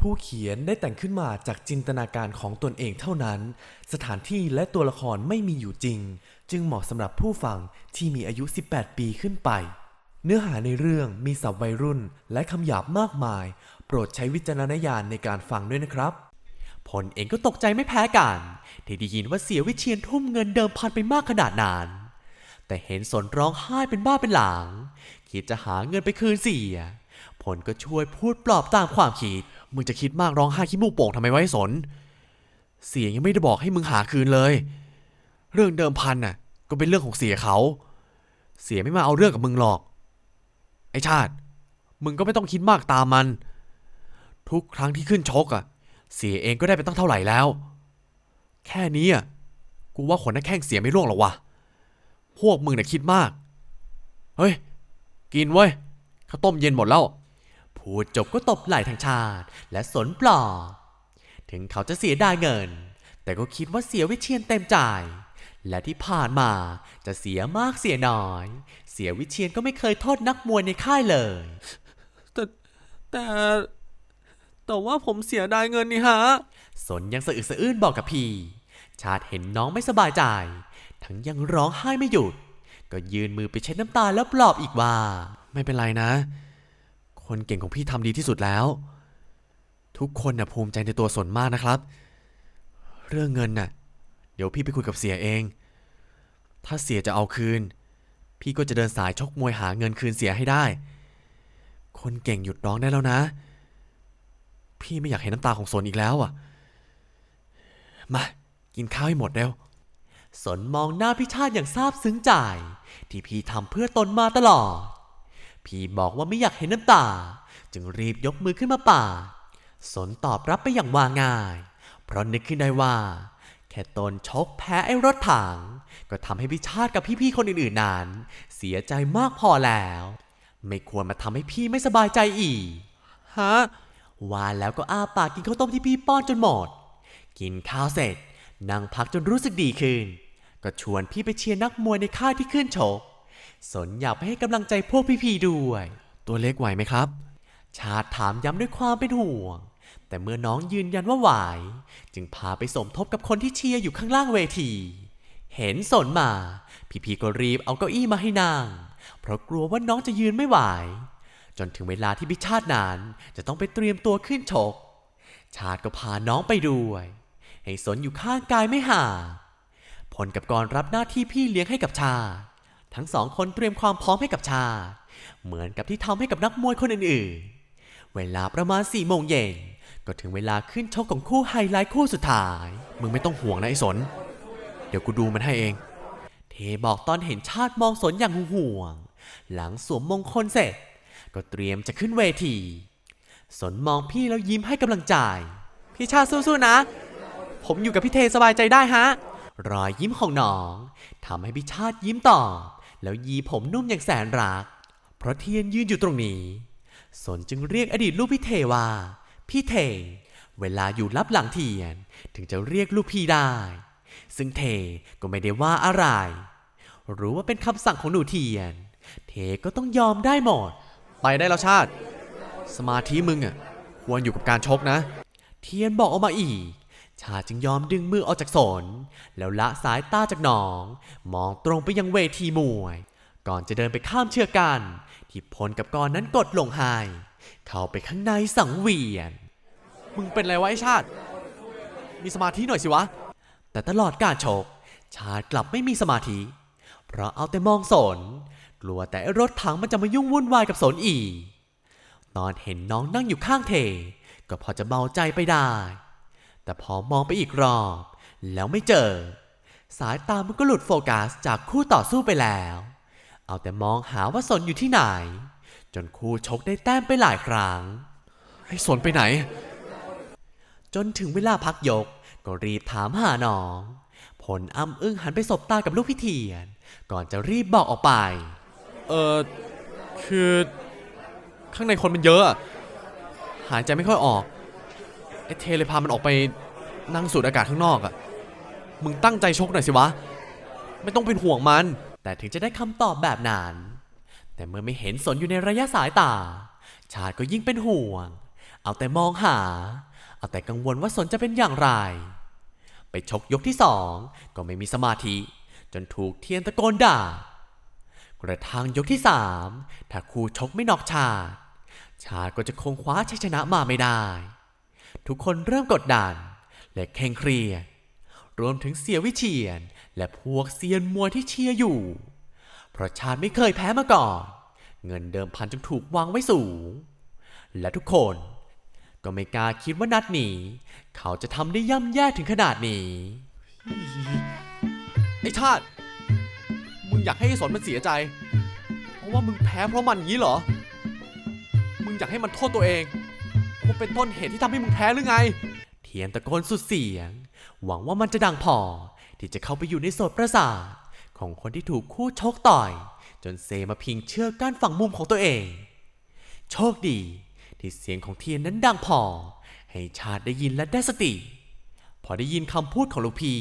ผู้เขียนได้แต่งขึ้นมาจากจินตนาการของตนเองเท่านั้น สถานที่และตัวละครไม่มีอยู่จริง จึงเหมาะสำหรับผู้ฟังที่มีอายุ 18 ปีขึ้นไป เนื้อหาในเรื่องมีศัพท์วัยรุ่นและคำหยาบมากมาย โปรดใช้วิจารณญาณในการฟังด้วยนะครับ ผลเองก็ตกใจไม่แพ้กันที่ได้ยินว่าเสียวิเชียนทุ่มเงินเดิมพันไปมากขนาดนั้น แต่เห็นสนร้องไห้เป็นบ้าเป็นหลังคิดจะหาเงินไปคืนเสีย ผลก็ช่วยพูดปลอบตามความคิด มึงจะคิดมากร้องไห้ขี้มูกโป่งทำไมไวะไอ้สน เสียยังไม่ได้บอกให้มึงหาคืนเลย เรื่องเดิมพันน่ะ ก็เป็นเรื่องของเสียเขา เสียไม่มาเอาเรื่องกับมึงหรอก ไอชาติ มึงก็ไม่ต้องคิดมากตามมัน ทุกครั้งที่ขึ้นชกอะ เสียเองก็ได้ไปตั้งเท่าไหร่แล้ว แค่นี้อะ กูว่าขนหน้าแข้งเสียไม่ร่วงหรอกวะพวกมึงน่ะคิดมาก เฮ้ย กินเว้ยข้าวต้มเย็นหมดแล้ว พูดจบก็ตบไหล่ทางชาติ และสนปลอบถึงเขาจะเสียดายเงิน แต่ก็คิดว่าเสียวิเชียนเต็มจ่าย และที่ผ่านมาจะเสียมากเสียน้อย เสียวิเชียนก็ไม่เคยโทษนักมวยในค่ายเลย แต่แต่แต่ว่าผมเสียดายเงินนี่ฮะ สนยังสะอึกสะอื้นบอกกับพี่ ชาติเห็นน้องไม่สบายใจ ทั้งยังร้องไห้ไม่หยุด ก็ยืนมือไปเช็ดน้ำตาแล้วปลอบอีกว่า ไม่เป็นไรนะ คนเก่งของพี่ทำดีที่สุดแล้ว ทุกคนน่ะภูมิใจในตัวสนมากนะครับ เรื่องเงินน่ะ เดี๋ยวพี่ไปคุยกับเสียเอง ถ้าเสียจะเอาคืน พี่ก็จะเดินสายชกมวยหาเงินคืนเสียให้ได้ คนเก่งหยุดร้องได้แล้วนะ พี่ไม่อยากเห็นน้ำตาของสนอีกแล้วอะ มา กินข้าวให้หมดเร็วสนมองหน้าพี่ชาติอย่างซาบซึ้งใจ ที่พี่ทำเพื่อตนมาตลอด พี่บอกว่าไม่อยากเห็นน้ำตา จึงรีบยกมือขึ้นมาป่าดสนตอบรับไปอย่างว่าง่าย เพราะนึกขึ้นได้ว่า แค่ตนชกแพ้ไอ้รถถัง ก็ทำให้พี่ชาติกับพี่ๆคนอื่นๆนั้น เสียใจมากพอแล้ว ไม่ควรมาทำให้พี่ไม่สบายใจอีก ฮะว่าแล้วก็อ้าปากกินข้าวต้มที่พี่ป้อนจนหมด กินข้าวเสร็จนั่งพักจนรู้สึกดีขึ้น ก็ชวนพี่ไปเชียร์นักมวยในค่ายที่ขึ้นชก สนอยากไปให้กำลังใจพวกพี่ๆด้วย ตัวเล็กไหวไหมครับ ชาติถามย้ำด้วยความเป็นห่วง แต่เมื่อน้องยืนยันว่าไหว จึงพาไปสมทบกับคนที่เชียร์อยู่ข้างล่างเวที เห็นสนมา พี่ๆก็รีบเอาเก้าอี้มาให้นาง เพราะกลัวว่าน้องจะยืนไม่ไหว จนถึงเวลาที่พิชาตินานจะต้องไปเตรียมตัวขึ้นชก ชาติก็พาน้องไปด้วย ให้สนอยู่ข้างกายไม่ห่างผลกับกรรับหน้าที่พี่เลี้ยงให้กับชาติ ทั้งสองคนเตรียมความพร้อมให้กับชา เหมือนกับที่ทำให้กับนักมวยคนอื่นๆ เวลาประมาณสี่โมงเย็นก็ถึงเวลาขึ้นชกของคู่ไฮไลท์คู่สุดท้าย มึงไม่ต้องห่วงนะไอ้สน เดี๋ยวกูดูมันให้เอง เทบอกตอนเห็นชาติมองสนอย่างห่วง หลังสวมมงคลเสร็จ ก็เตรียมจะขึ้นเวที สนมองพี่แล้วยิ้มให้กำลังใจ พี่ชาสู้ๆนะ ผมอยู่กับพี่เทสบายใจได้ฮะ รอยยิ้มของน้องทำให้พี่ชาติยิ้มตอบ แล้วยีผมนุ่มอย่างแสนรัก เพราะเทียนยืนอยู่ตรงนี้ สนจึงเรียกอดีตลูกพี่เทว่า พี่เท เวลาอยู่รับหลังเทียน ถึงจะเรียกลูกพี่ได้ ซึ่งเทก็ไม่ได้ว่าอะไร รู้ว่าเป็นคำสั่งของหนูเทียน เทก็ต้องยอมได้หมด ไปได้แล้วชาติ สมาธิมึงอะควรอยู่กับการชกนะ เทียนบอกออกมาอีก ชาจึงยอมดึงมือออกจากสน แล้วละสายตาจากน้อง มองตรงไปยังเวทีมวย ก่อนจะเดินไปข้ามเชือกกัน ที่พลกับกรนั้นกดลงให้เข้าไปข้างในสังเวียน มึงเป็นไรวะไอ้ชาติ มีสมาธิหน่อยสิวะ แต่ตลอดการชก ชาติกลับไม่มีสมาธิ เพราะเอาแต่มองสน กลัวแต่รถถังมันจะมายุ่งวุ่นวายกับสนอีตอนเห็นน้องนั่งอยู่ข้างเท ก็พอจะเบาใจไปได้ แต่พอมองไปอีกรอบ แล้วไม่เจอ สายตามันก็หลุดโฟกัสจากคู่ต่อสู้ไปแล้ว เอาแต่มองหาว่าสนอยู่ที่ไหน จนคู่ชกได้แต้มไปหลายครั้ง ไอ้สนไปไหน จนถึงเวลาพักยก ก็รีบถามหาน้อง ผลอ้ำอึ้งหันไปสบตากับลูกพิเทียน ก่อนจะรีบบอกออกไป เออคือ ข้างในคนมันเยอะอะหายใจไม่ค่อยออก ไอ้เทเลยพามันออกไปนั่งสูดอากาศข้างนอกอะมึงตั้งใจชกหน่อยสิวะ ไม่ต้องเป็นห่วงมัน แต่ถึงจะได้คำตอบแบบนั้น แต่เมื่อไม่เห็นสนอยู่ในระยะสายตา ชาติก็ยิ่งเป็นห่วง เอาแต่มองหา เอาแต่กังวลว่าสนจะเป็นอย่างไร ไปชกยกที่สองก็ไม่มีสมาธิ จนถูกเทียนตะโกนด่า กระทั่งยกที่สามถ้าครูชกไม่นอกชาติชาติก็จะคงคว้าชัยชนะมาไม่ได้ ทุกคนเริ่มกดดัน และเคร่งเครียด รวมถึงเสียวิเชียน และพวกเซียนมวยที่เชียร์อยู่ เพราะชาติไม่เคยแพ้มาก่อน เงินเดิมพันจึงถูกวางไว้สูง และทุกคนก็ไม่กล้าคิดว่านัดนี้ เขาจะทำได้ย่ำแย่ถึงขนาดนี้ ไอ้ชาติ มึงอยากให้ไอ้สนมันเสียใจ เพราะว่ามึงแพ้เพราะมันอย่างนี้เหรอ มึงอยากให้มันโทษตัวเอง ว่าเป็นต้นเหตุที่ทำให้มึงแพ้หรือไง เทียนตะโกนสุดเสียง หวังว่ามันจะดังพอ ที่จะเข้าไปอยู่ในโสดประสาทของคนที่ถูกคู่ชกต่อย จนเซมาพิงเชือกก้านฝั่งมุมของตัวเอง โชคดี ที่เสียงของเทียนนั้นดังพอ ให้ชาติได้ยินและได้สติ พอได้ยินคำพูดของลูกพี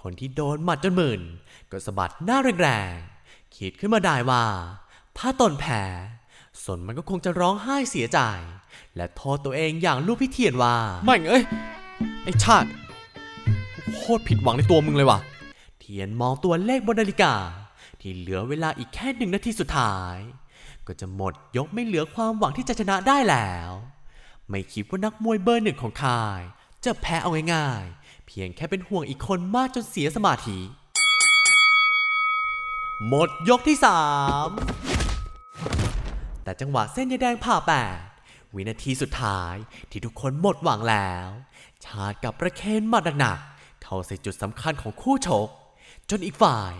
คนที่โดนหมัดจนหมื่น ก็สะบัดหน้าแรงๆคิดขึ้นมาได้ว่าถ้าตนแพ้สนมันก็คงจะร้องไห้เสียใจ และโทษตัวเองอย่างลูกพี่เทียนว่า ไม่งเอ้ย ไอ้ชาติกูโคตรผิดหวังในตัวมึงเลยว่ะ เทียนมองตัวเลขบนนาฬิกา ที่เหลือเวลาอีกแค่หนึ่งนาทีสุดท้าย ก็จะหมดยกไม่เหลือความหวังที่จะชนะได้แล้ว ไม่คิดว่านักมวยเบอร์หนึ่งของค่าย จะแพ้เอาง่ายๆ เพียงแค่เป็นห่วงอีกคนมากจนเสียสมาธิ หมดยกที่สามแต่จังหวะเส้นยาแดงผ่าแปด วินาทีสุดท้ายที่ทุกคนหมดหวังแล้ว ชาติกับประเคนมัดหนักๆเข้าใส่จุดสำคัญของคู่ชก จนอีกฝ่าย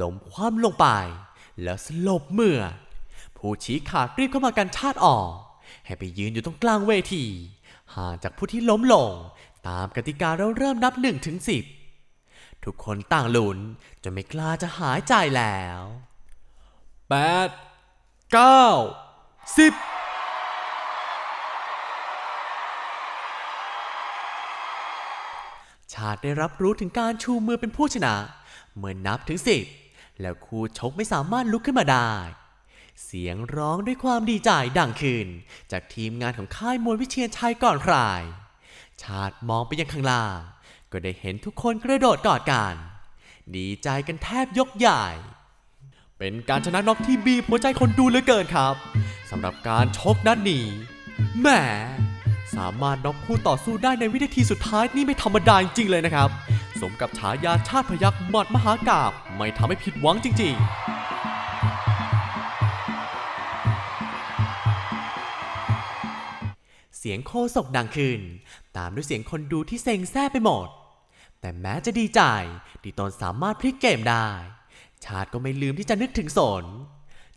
ล้มคว่ำลงไป แล้วสลบเมื่อ ผู้ชี้ขาดรีบเข้ามากันชาติออก ให้ไปยืนอยู่ตรงกลางเวที ห่างจากผู้ที่ล้มลง ตามกติกาเราเริ่มนับหนึ่งถึงสิบทุกคนต่างลุ้นจนไม่กล้าจะหายใจแล้วแปดเก้าสิบ ชาติได้รับรู้ถึงการชูมือเป็นผู้ชนะ เมื่อนับถึงสิบแล้วคู่ชกไม่สามารถลุกขึ้นมาได้ เสียงร้องด้วยความดีใจดังขึ้น จากทีมงานของค่ายมวยวิเชียนชัยก่อนใคร ชาติมองไปยังข้างล่าง ก็ได้เห็นทุกคนกระโดดกอดกัน ดีใจกันแทบยกใหญ่ เป็นการชนะน็อกที่บีบหัวใจคนดูเหลือเกินครับสำหรับการชกนัดนี้แหม สามารถน็อกคู่ต่อสู้ได้ในวินาทีสุดท้ายนี่ไม่ธรรมดาจริงเลยนะครับ สมกับฉายาชาติพยักษ์หมัดมหากาบไม่ทำให้ผิดหวังจริง ๆเสียงโคศกดังขึ้น ตามด้วยเสียงคนดูที่เซ็งแซ่ไปหมด แต่แม้จะดีใจที่ตนสามารถพลิกเกมได้ ชาติก็ไม่ลืมที่จะนึกถึงสน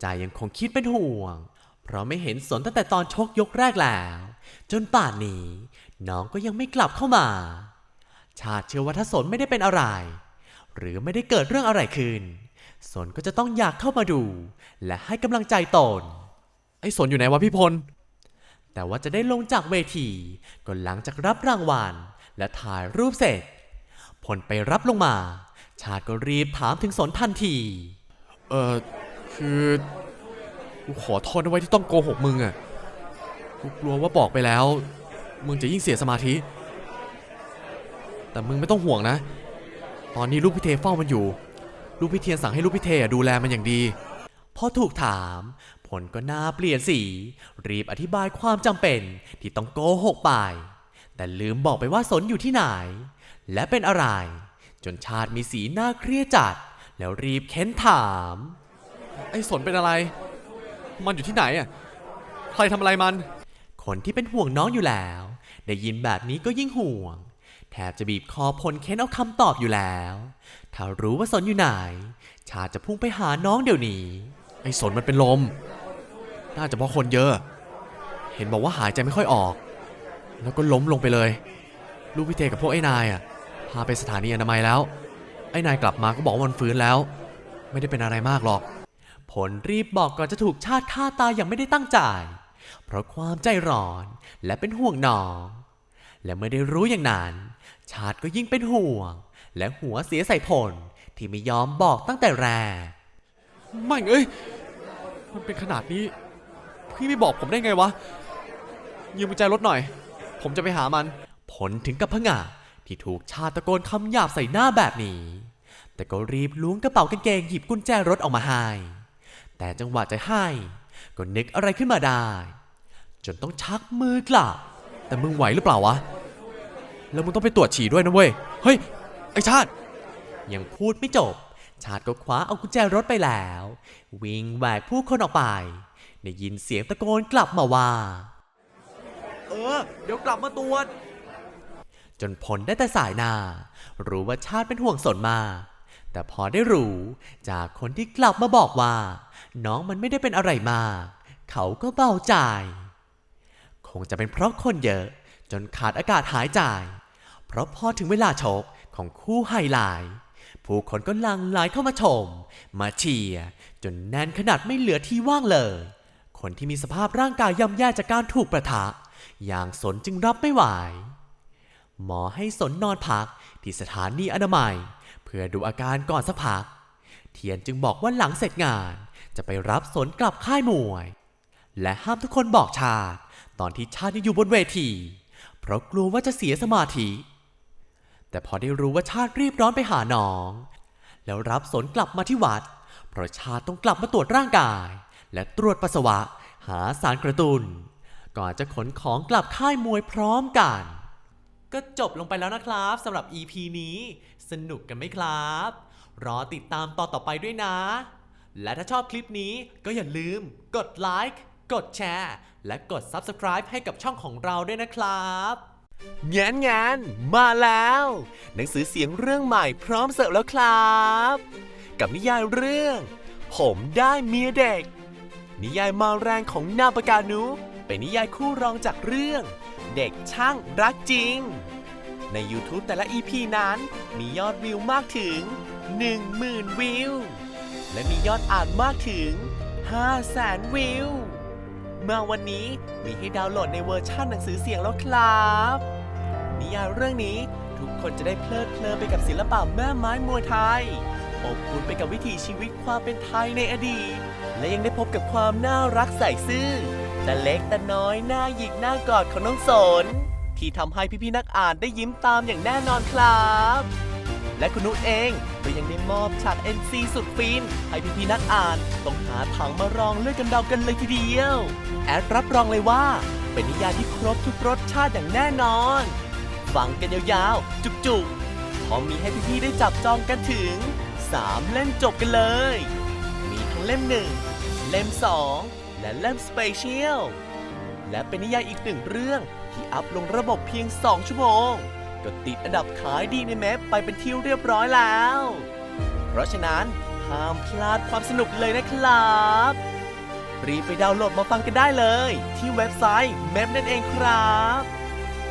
ใจยังคงคิดเป็นห่วง เพราะไม่เห็นสนตั้งแต่ตอนชกยกแรกแล้ว จนป่านนี้น้องก็ยังไม่กลับเข้ามา ชาติเชื่อว่าถ้าสนไม่ได้เป็นอะไร หรือไม่ได้เกิดเรื่องอะไรขึ้น สนก็จะต้องอยากเข้ามาดู และให้กำลังใจตนๆไอ้สนอยู่ไหนวะพี่พล แต่ว่าจะได้ลงจากเวทีก็หลังจากรับรางวัลและถ่ายรูปเสร็จผลไปรับลงมา ชาติก็รีบถามถึงสนทันที เออคือ กูขอโทษนะไว้ที่ต้องโกหกมึงอะกูกลัวว่าบอกไปแล้ว มึงจะยิ่งเสียสมาธิ แต่มึงไม่ต้องห่วงนะ ตอนนี้ลูกพิเทเฝ้ามันอยู่ ลูกพิเทียนสั่งให้ลูกพิเทดูแลมันอย่างดีพอถูกถาม ผลก็หน้าเปลี่ยนสี รีบอธิบายความจำเป็นที่ต้องโกหกไป แต่ลืมบอกไปว่าสนอยู่ที่ไหน และเป็นอะไร จนชาติมีสีหน้าเครียดจัด แล้วรีบเค้นถาม ไอ้สนเป็นอะไร มันอยู่ที่ไหนอะ ใครทำอะไรมัน คนที่เป็นห่วงน้องอยู่แล้ว ได้ยินแบบนี้ก็ยิ่งห่วง แทบจะบีบคอพลเค้นเอาคำตอบอยู่แล้ว ถ้ารู้ว่าสนอยู่ไหน ชาติจะพุ่งไปหาน้องเดี๋ยวนี้ ไอ้สนมันเป็นลม น่าจะเพราะคนเยอะ เห็นบอกว่าหายใจไม่ค่อยออก แล้วก็ล้มลงไปเลย ลูกพี่เทกับพวกไอ้นายอะ พาไปสถานีอนามัยแล้ว ไอ้นายกลับมาก็บอกว่ามันฟื้นแล้ว ไม่ได้เป็นอะไรมากหรอก ผลรีบบอกก่อนจะถูกชาติฆ่าตายอย่างไม่ได้ตั้งใจ เพราะความใจร้อนและเป็นห่วงน้อง และเมื่อได้รู้อย่างนั้น ชาติก็ยิ่งเป็นห่วง และหัวเสียใส่ผลที่ไม่ยอมบอกตั้งแต่แรกไม่เอ้ย มันเป็นขนาดนี้ พี่ไม่บอกผมได้ไงวะ ยืมกุญแจรถหน่อย ผมจะไปหามัน ผลถึงกับพงะที่ถูกชาติตะโกนคำหยาบใส่หน้าแบบนี้ แต่ก็รีบล้วงกระเป๋ากางเกงหยิบกุญแจรถออกมาให้ แต่จังหวะจะให้ ก็นึกอะไรขึ้นมาได้ จนต้องชักมือกลับ แต่มึงไหวหรือเปล่าวะ แล้วมึงต้องไปตรวจฉี่ด้วยนะเว้ย เฮ้ย ไอชาติ ยังพูดไม่จบ ชาติก็คว้าเอากุญแจรถไปแล้ว วิ่งแหวกผู้คนออกไป ได้ยินเสียงตะโกนกลับมาว่า เออ เดี๋ยวกลับมาตรวจจนผลได้แต่สายหน้า รู้ว่าชาติเป็นห่วงสนมาก แต่พอได้รู้จากคนที่กลับมาบอกว่า น้องมันไม่ได้เป็นอะไรมาก เขาก็เบาใจ คงจะเป็นเพราะคนเยอะ จนขาดอากาศหายใจ เพราะพอถึงเวลาชกของคู่ไฮไลท์ผู้คนก็หลังไหลเข้ามาชม มาเชียร์จนแน่นขนาดไม่เหลือที่ว่างเลย คนที่มีสภาพร่างกายย่ำแย่จากการถูกประทะ อย่างสนจึงรับไม่ไหวหมอให้สนนอนพักที่สถานีอนามัย พื่อดูอาการก่อนสักพัก เทียนจึงบอกว่าหลังเสร็จงานจะไปรับสนกลับค่ายมวย และห้ามทุกคนบอกชาติ ตอนที่ชาติยังอยู่บนเวที เพราะกลัวว่าจะเสียสมาธิ แต่พอได้รู้ว่าชาติรีบร้อนไปหาน้อง แล้วรับสนกลับมาที่วัด เพราะชาติต้องกลับมาตรวจร่างกาย และตรวจปัสสาวะ หาสารกระตุนก่อนจะขนของกลับค่ายมวยพร้อมกัน ก็จบลงไปแล้วนะครับสำหรับ EP นี้ สนุกกันไหมครับ รอติดตามตอนต่อไปด้วยนะ และถ้าชอบคลิปนี้ก็อย่าลืม กดไลค์กดแชร์ และกด Subscribe ให้กับช่องของเราด้วยนะครับงานงานมาแล้ว หนังสือเสียงเรื่องใหม่พร้อมเสิร์ฟแล้วครับ กับนิยายเรื่อง ผมได้เมียเด็ก นิยายมาแรงของนาปกานุ เป็นนิยายคู่รองจากเรื่อง เด็กช่างรักจริง ใน YouTube แต่ละ EP นั้นมียอดวิวมากถึง 10,000 วิว และมียอดอ่านมากถึง 500,000 วิวมาวันนี้มีให้ดาวน์โหลดในเวอร์ชันหนังสือเสียงแล้วครับนิยายเรื่องนี้ทุกคนจะได้เพลิดเพลินไปกับศิลปะแม่ไม้มวยไทย อบอุ่นไปกับวิถีชีวิตความเป็นไทยในอดีต และยังได้พบกับความน่ารักใส่ซื่อ แต่เล็กแต่น้อยหน้าหยิกหน้ากอดของน้องสน ที่ทำให้พี่ๆนักอ่านได้ยิ้มตามอย่างแน่นอนครับ และคุณนุชเองก็ยังได้มอบฉาก NC สุดฟิน ให้พี่ๆนักอ่านต้องหาถังมารองเลือดกันเดากันเลยทีเดียว แอดรับรองเลยว่า เป็นนิยายที่ครบทุกรสชาติอย่างแน่นอนฟังกันยาวๆ จุกๆพร้อมมีให้พี่ๆได้จับจองกันถึง 3 เล่มจบกันเลย มีทั้งเล่ม1เล่ม2 และเล่มสเปเชียล และเป็นนิยายอีกหนึ่งเรื่องที่อัพลงระบบเพียง 2 ชั่วโมง ก็ติดอันดับขายดีในเมพไปเป็นที่เรียบร้อยแล้ว เพราะฉะนั้นห้ามพลาดความสนุกเลยนะครับ รีบไปดาวน์โหลดมาฟังกันได้เลย ที่เว็บไซต์เมพนั่นเองครับ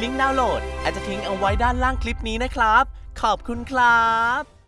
ลิงก์ดาวน์โหลดอาจจะทิ้งเอาไว้ด้านล่างคลิปนี้นะครับ ขอบคุณครับ